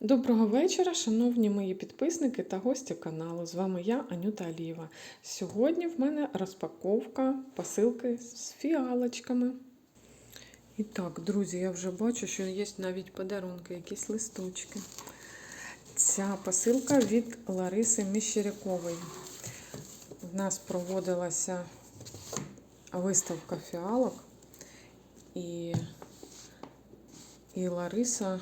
Доброго вечора, шановні мої підписники та гості каналу. З вами я, Анюта Алієва. Сьогодні в мене розпаковка посилки з фіалочками. І так, друзі, я вже бачу, що є навіть подарунки, якісь листочки. Ця посилка від Лариси Міщерякової. У нас проводилася виставка фіалок, і, і Лариса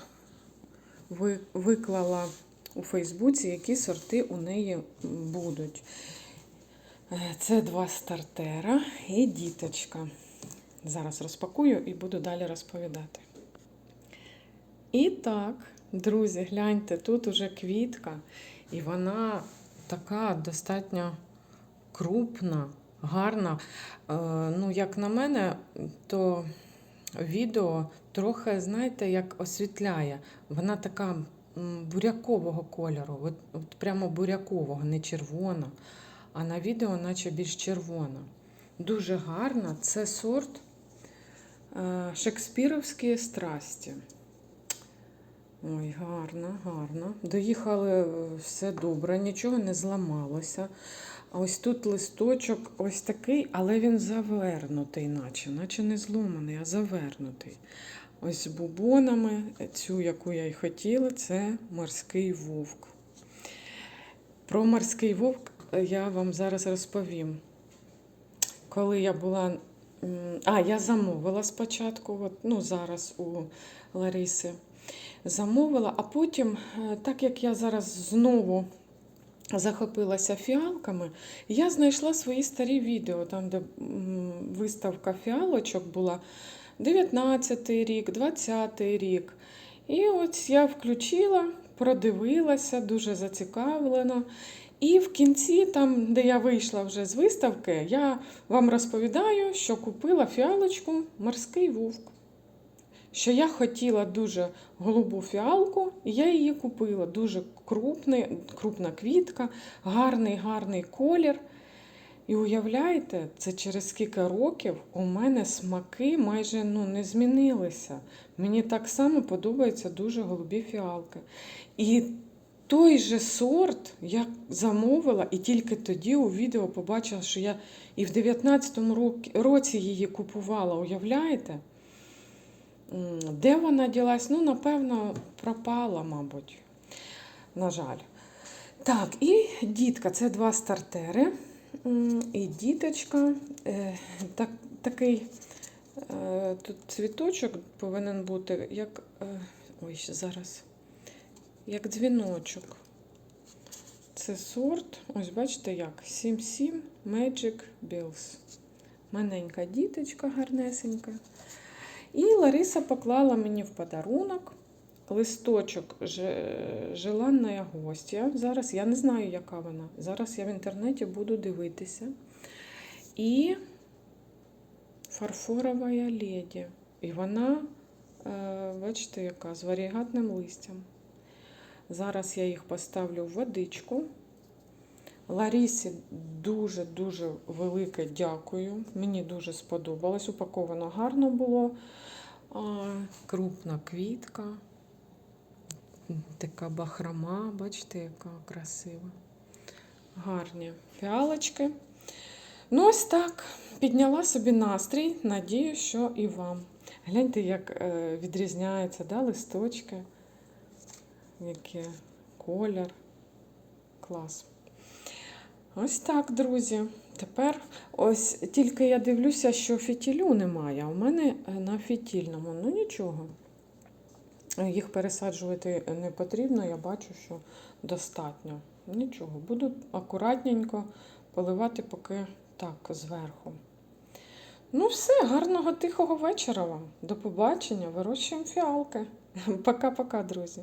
виклала у Фейсбуці, які сорти у неї будуть. Е, Це два стартера і діточка. Зараз розпакую і буду далі розповідати. І так, друзі, гляньте, тут уже квітка, і вона така достатньо крупна, гарна. Е, Ну, як на мене, то відео трохи, знаєте, як освітляє. Вона така бурякового кольору, от, от прямо бурякового, не червона, а на відео, наче більш червона. Дуже гарна. Це сорт е, Шекспіровські страсті. Ой, гарно, гарно. Доїхали е, все добре, нічого не зламалося. Ось тут листочок ось такий, але він завернутий, наче, наче не зломаний, а завернутий. Ось з бубонами, цю, яку я й хотіла, це морський вовк. Про морський вовк я вам зараз розповім. Коли я була. А, я замовила спочатку, от, ну зараз у Лариси замовила, а потім, е, так як я зараз знову захопилася фіалками, я знайшла свої старі відео, там, де виставка фіалочок була 19-й рік, 20-й рік. І ось я включила, продивилася, дуже зацікавлена. І в кінці, там, де я вийшла вже з виставки, я вам розповідаю, що купила фіалочку морський вовк. Що я хотіла дуже голубу фіалку, і я її купила. Дуже крупний, крупна квітка, гарний, гарний колір. І уявляєте, це через скільки років у мене смаки майже ну, не змінилися. Мені так само подобаються дуже голубі фіалки. І той же сорт я замовила, і тільки тоді у відео побачила, що я і в 19-му році- році її купувала. Уявляєте? Де вона ділась? Ну, напевно, пропала, мабуть. На жаль. Так, і дітка це два стартери. І діточка. е, Так, такий е, тут цвіточок повинен бути, як. е, Ой, зараз. Як дзвіночок. Це сорт, ось бачите як, 77 Magic Bills. Маленька діточка гарнесенька. І Лариса поклала мені в подарунок листочок «Же- желанна гостя. Зараз я не знаю, яка вона. Зараз я в інтернеті буду дивитися. І фарфорова леді. І вона, е, бачите, яка з варігатним листям. Зараз я їх поставлю в водичку. Ларісі дуже-дуже велике дякую. Мені дуже сподобалось. Упаковано гарно було. Крупна квітка. Така бахрома, бачите, яка красива. Гарні фіалочки. Ну, ось так. Підняла собі настрій. Надію, що і вам. Гляньте, як е, відрізняються да, листочки. Який колір. Клас. Ось так, друзі. Тепер ось тільки я дивлюся, що фітілю немає, у мене е, на фітільному. Ну нічого. Їх пересаджувати не потрібно, я бачу, що достатньо. Нічого. Буду акуратненько поливати поки так зверху. Ну, все, гарного тихого вечора вам. До побачення. Вирощуємо фіалки. Пока-пока, друзі.